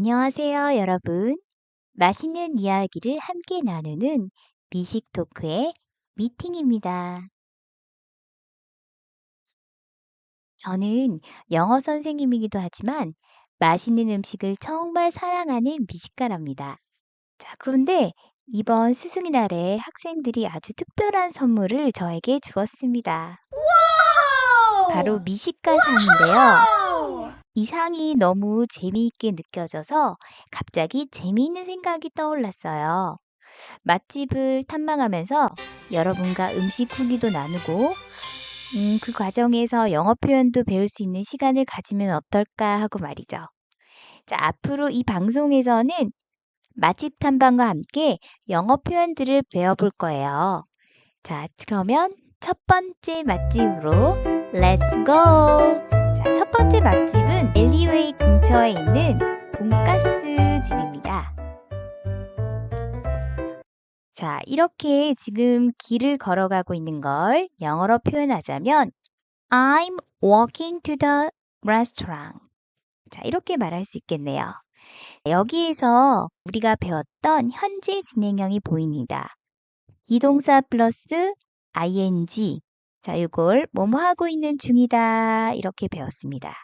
안녕하세요, 여러분. 맛있는 이야기를 함께 나누는 미식 토크의 미팅입니다. 저는 영어 선생님이기도 하지만 맛있는 음식을 정말 사랑하는 미식가랍니다. 자, 그런데 이번 스승의 날에 학생들이 아주 특별한 선물을 저에게 주었습니다. 바로 미식가 상인데요. 이 상이 너무 재미있게 느껴져서 갑자기 재미있는 생각이 떠올랐어요. 맛집을 탐방하면서 여러분과 음식 후기도 나누고, 음, 그 과정에서 영어 표현도 배울 수 있는 시간을 가지면 어떨까 하고 말이죠. 자, 앞으로 이 방송에서는 맛집 탐방과 함께 영어 표현들을 배워볼 거예요. 자, 그러면 첫 번째 맛집으로 go! 번째 맛집은 엘리웨이 근처에 있는 돈가스 집입니다. 자, 이렇게 지금 길을 걸어가고 있는 걸 영어로 표현하자면 I'm walking to the restaurant. 자, 이렇게 말할 수 있겠네요. 여기에서 우리가 배웠던 현재 진행형이 보입니다. 기동사 플러스 ing. 자, 이걸 뭐뭐 하고 있는 중이다. 이렇게 배웠습니다.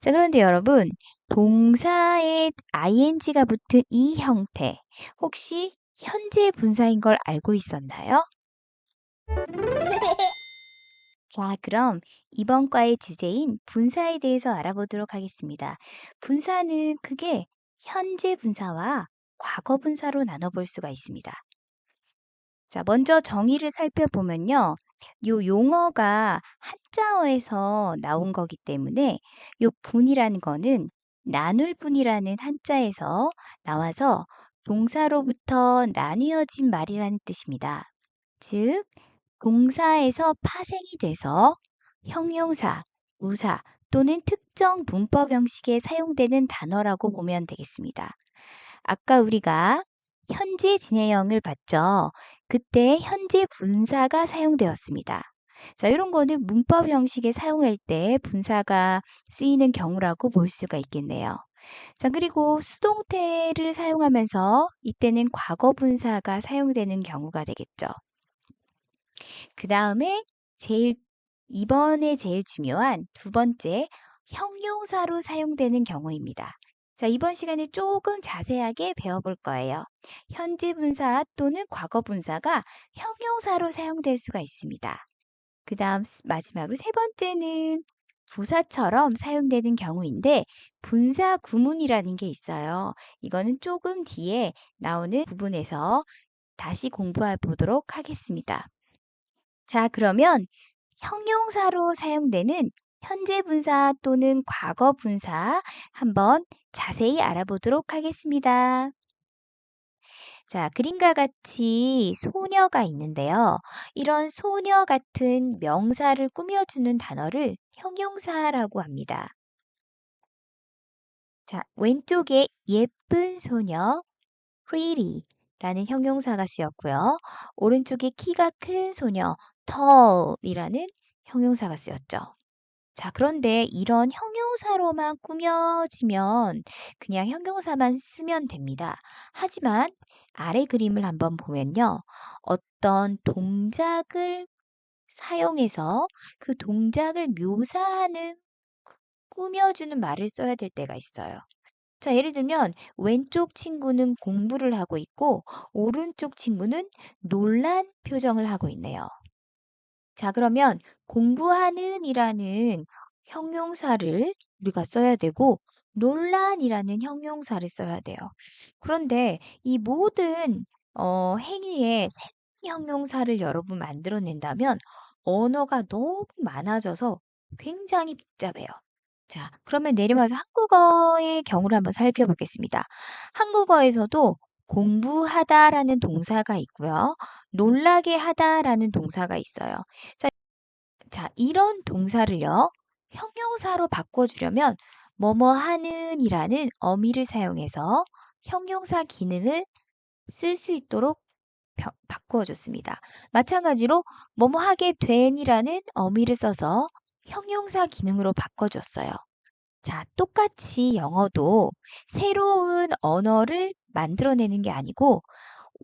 자, 그런데 여러분, 동사에 ing가 붙은 이 형태, 혹시 현재 분사인 걸 알고 있었나요? 자, 그럼 이번 과의 주제인 분사에 대해서 알아보도록 하겠습니다. 분사는 크게 현재 분사와 과거 분사로 나눠볼 수가 있습니다. 자, 먼저 정의를 살펴보면요. 요 용어가 한자어에서 나온 거기 때문에 요 분이라는 거는 나눌 분이라는 한자에서 나와서 동사로부터 나뉘어진 말이라는 뜻입니다. 즉, 동사에서 파생이 돼서 형용사, 우사 또는 특정 문법 형식에 사용되는 단어라고 보면 되겠습니다. 아까 우리가 현재 진행형을 봤죠. 그때 현재 분사가 사용되었습니다. 자, 이런 거는 문법 형식에 사용할 때 분사가 쓰이는 경우라고 볼 수가 있겠네요. 자, 그리고 수동태를 사용하면서 이때는 과거 분사가 사용되는 경우가 되겠죠. 그 다음에 제일, 이번에 제일 중요한 두 번째, 형용사로 사용되는 경우입니다. 자, 이번 시간에 조금 자세하게 배워볼 거예요. 현재 분사 또는 과거 분사가 형용사로 사용될 수가 있습니다. 그 다음 마지막으로 세 번째는 부사처럼 사용되는 경우인데 분사 구문이라는 게 있어요. 이거는 조금 뒤에 나오는 부분에서 다시 공부해 보도록 하겠습니다. 자, 그러면 형용사로 사용되는 현재 분사 또는 과거 분사 한번 자세히 알아보도록 하겠습니다. 자, 그림과 같이 소녀가 있는데요. 이런 소녀 같은 명사를 꾸며주는 단어를 형용사라고 합니다. 자, 왼쪽에 예쁜 소녀, pretty 라는 형용사가 쓰였고요. 오른쪽에 키가 큰 소녀, tall 이라는 형용사가 쓰였죠. 자, 그런데 이런 형용사로만 꾸며지면 그냥 형용사만 쓰면 됩니다. 하지만 아래 그림을 한번 보면요. 어떤 동작을 사용해서 그 동작을 묘사하는 꾸며주는 말을 써야 될 때가 있어요. 자, 예를 들면 왼쪽 친구는 공부를 하고 있고 오른쪽 친구는 놀란 표정을 하고 있네요. 자, 그러면 공부하는 이라는 형용사를 우리가 써야 되고 논란이라는 형용사를 써야 돼요. 그런데 이 모든 어, 행위의 형용사를 여러분 만들어낸다면 언어가 너무 많아져서 굉장히 복잡해요. 자, 그러면 내려와서 한국어의 경우를 한번 살펴보겠습니다. 한국어에서도 공부하다라는 동사가 있고요. 놀라게 하다라는 동사가 있어요. 자, 자, 이런 동사를요. 형용사로 바꿔주려면 뭐뭐 하는 이라는 어미를 사용해서 형용사 기능을 쓸 수 있도록 바꾸어줬습니다. 마찬가지로 뭐뭐 하게 된이라는 어미를 써서 형용사 기능으로 바꿔줬어요. 자, 똑같이 영어도 새로운 언어를 만들어내는 게 아니고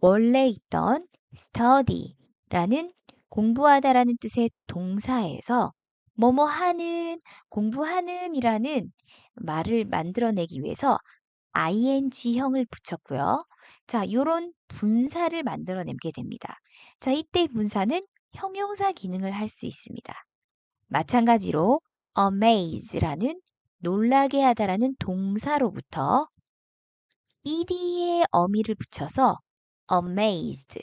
원래 있던 study라는 공부하다라는 뜻의 동사에서 뭐뭐 하는, 공부하는 이라는 말을 만들어내기 위해서 ing형을 붙였고요. 자, 요런 분사를 만들어내게 됩니다. 자, 이때 분사는 형용사 기능을 할 수 있습니다. 마찬가지로 amaze라는 놀라게 하다라는 동사로부터 ed의 어미를 붙여서 amazed.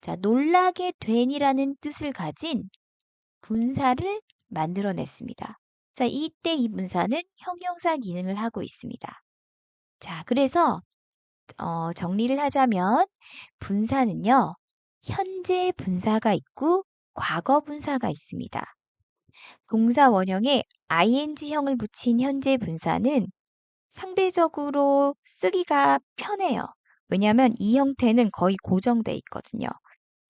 자, 놀라게 된이라는 뜻을 가진 분사를 만들어냈습니다. 자, 이때 이 분사는 형용사 기능을 하고 있습니다. 자, 그래서 어, 정리를 하자면 분사는요, 현재 분사가 있고 과거 분사가 있습니다. 동사 원형에 ing형을 붙인 현재 분사는 상대적으로 쓰기가 편해요. 왜냐하면 이 형태는 거의 고정돼 있거든요.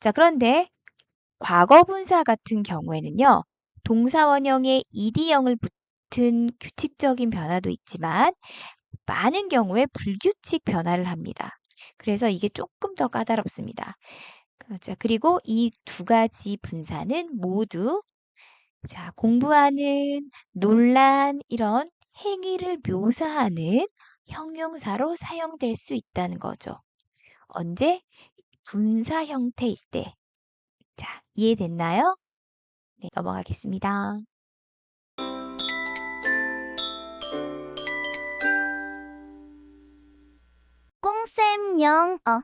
자, 그런데 과거 분사 같은 경우에는요, 동사 원형에 ed형을 붙은 규칙적인 변화도 있지만 많은 경우에 불규칙 변화를 합니다. 그래서 이게 조금 더 까다롭습니다. 자, 그리고 이 두 가지 분사는 모두 자, 공부하는, 논란 이런 행위를 묘사하는 형용사로 사용될 수 있다는 거죠. 언제? 분사 형태일 때. 자, 이해됐나요? 네, 넘어가겠습니다. 꽁쌤 영어